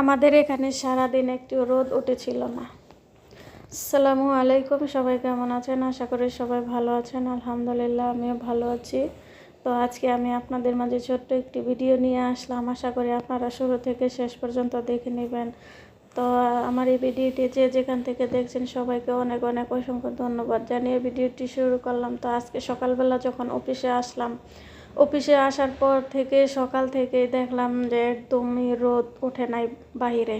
আমাদের এখানে সারাদিন একটু রোদ উঠেছিল না। আসসালামু আলাইকুম, সবাই কেমন আছেন? আশা করি সবাই ভালো আছেন। আলহামদুলিল্লাহ, আমিও ভালো আছি। তো আজকে আমি আপনাদের মাঝে ছোট্ট একটি ভিডিও নিয়ে আসলাম। আশা করি আপনারা শুরু থেকে শেষ পর্যন্ত দেখে নেবেন। তো আমার এই ভিডিওটি যে যেখান থেকে দেখছেন, সবাইকে অনেক অনেক অসংখ্য ধন্যবাদ জানিয়ে ভিডিওটি শুরু করলাম। তো আজকে সকালবেলা যখন অফিসে আসলাম অফিসে আসার পর থেকে সকাল থেকে দেখলাম যে একদমই রোদ ওঠে নাই বাহিরে।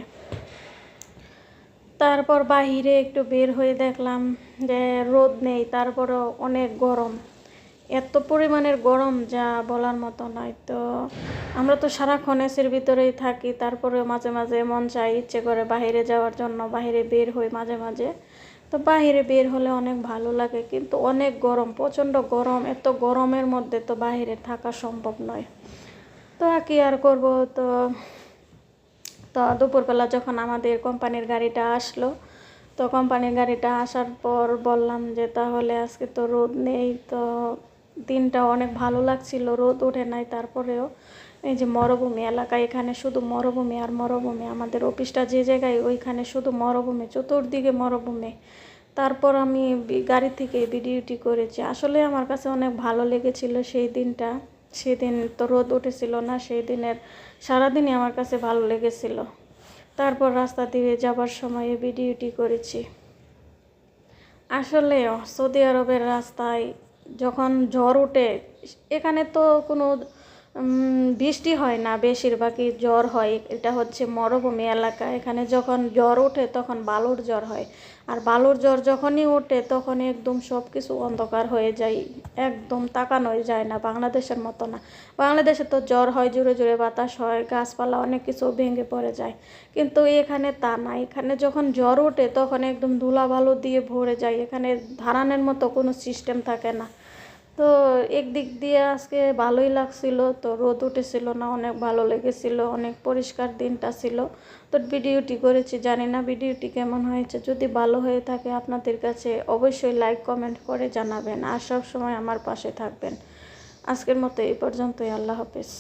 তারপর বাহিরে একটু বের হয়ে দেখলাম যে রোদ নেই, তারপরও অনেক গরম। এত পরিমাণের গরম যা বলার মতো নয়। তো আমরা তো সারাক্ষণ এসির ভিতরেই থাকি, তারপরেও মাঝে মাঝে মন চাই ইচ্ছে করে বাইরে যাওয়ার জন্য বাইরে বের হই মাঝে মাঝে। তো বাহিরে বের হলে অনেক ভালো লাগে, কিন্তু অনেক গরম, প্রচণ্ড গরম, এত গরমের মধ্যে তো বাহিরে থাকা সম্ভব নয়। তো কি আর করব তো তো দুপুরবেলা যখন আমাদের কোম্পানির গাড়িটা আসলো, তো কোম্পানির গাড়িটা আসার পর বললাম যে তাহলে আজকে তো রোদ নেই, তো দিনটা অনেক ভালো লাগছিল, রোদ ওঠে নাই, তারপরেও এই যে মরুভূমি এলাকা, এখানে শুধু মরুভূমি আর মরুভূমি, আমাদের অফিসটা যে জায়গায় ওইখানে শুধু মরুভূমি, চতুর্দিকে মরুভূমি। তারপর আমি গাড়ি থেকে ভিডিওটি করেছি। আসলে আমার কাছে অনেক ভালো লেগেছিল সেই দিনটা। সেদিন তো রোদ উঠেছিল না, সেই দিনের সারাদিনই আমার কাছে ভালো লেগেছিল। তারপর রাস্তা দিয়ে যাবার সময় ভিডিওটি করেছি। আসলে সৌদি আরবের রাস্তায় যখন ঝড় ওঠে এখানে তো কোনো বৃষ্টি হয় না, বেশিরভাগই জ্বর হয়। এটা হচ্ছে মরুভূমি এলাকা। এখানে যখন জ্বর ওঠে, তখন বালুর জ্বর হয়। আর বালুর জ্বর যখনই ওঠে তখন একদম সব কিছু অন্ধকার হয়ে যায়। একদম তাকানোই যায় না, বাংলাদেশের মতো না। বাংলাদেশে তো জ্বর হয়, জোরে জোরে বাতাস হয়, গাছপালা অনেক কিছু ভেঙে পড়ে যায়। কিন্তু এখানে তা না। এখানে যখন জ্বর ওঠে, তখন একদম ধুলা বালু দিয়ে ভরে যায়। এখানে ধারানের মতো কোনো সিস্টেম থাকে না। তো একদিক দিয়ে আজকে ভালোই লাগছিল, তো রোদ উঠেছিল না, অনেক ভালো লেগেছিল, অনেক পরিষ্কার দিনটা ছিল। তো ভিডিওটি করেছি, জানি না ভিডিওটি কেমন হয়েছে। যদি ভালো হয়ে থাকে আপনাদের কাছে অবশ্যই লাইক কমেন্ট করে জানাবেন। আর সব সময় আমার পাশে থাকবেন। আজকের মতো এই পর্যন্তই, আল্লাহ হাফেজ।